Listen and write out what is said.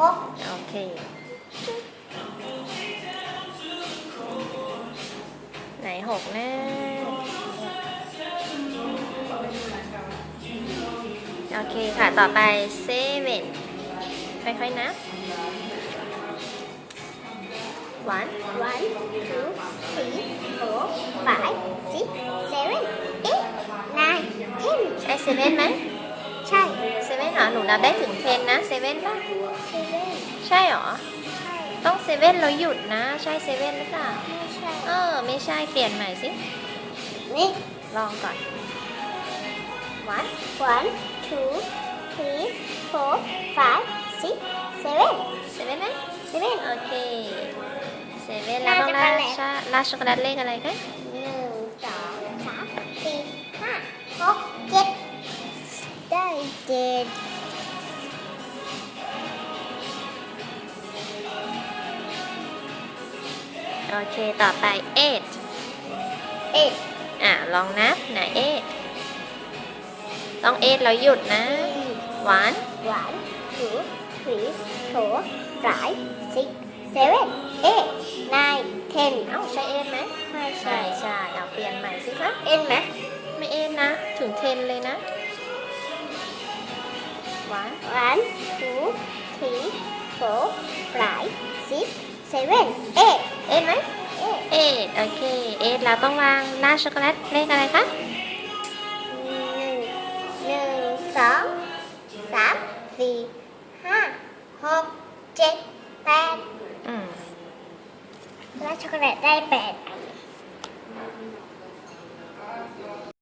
หกโอเคไหนหกนะโอเคค่ะ ต่อไปเซเว่นค่อยๆนับ one one two three four five six seven eight nine ten ใช่เซเว่นไหมใช่เซเว่นเหรอ หนูนับได้ถึงเทนนะเซเว่นป่ะ เซเว่นใช่เหรอ ใช่ต้องเซเว่นแล้วหยุดนะ ใช่เซเว่นหรือเปล่า ไม่ใช่เออ ไม่ใช่ เปลี่ยนใหม่สิ นี่ลองก่อน one one two three four five six seven เซเว่นไหม seven โอเค เซเว่นแล้วต้องราราดช็อกโกแลตชาราดช็อกโกแลตเลขอะไรคะ เจ็ดโอเค ต่อไป eight เอ็ดอะ ลองนับไหน eight ต้อง eight แล้วหยุดนะ one one two three four five six seven eight nine ten เอ้าใช่ eight ไหมไม่ใช่ใช่เอาเปลี่ยนใหม่สิคะเอ็นไหมไม่ eight นะ ถึง ten เลยนะ One, one, two, three, four, five, six, seven, eight. Eight ไหม Eight โอเค Eight เราต้องวางหน้าช็อกโกแลตเลขอะไรคะหนึ่งหนึ่งสองสามสี่ห้าหกเจ็ดแปดหน้าช็อกโกแลตได้แปด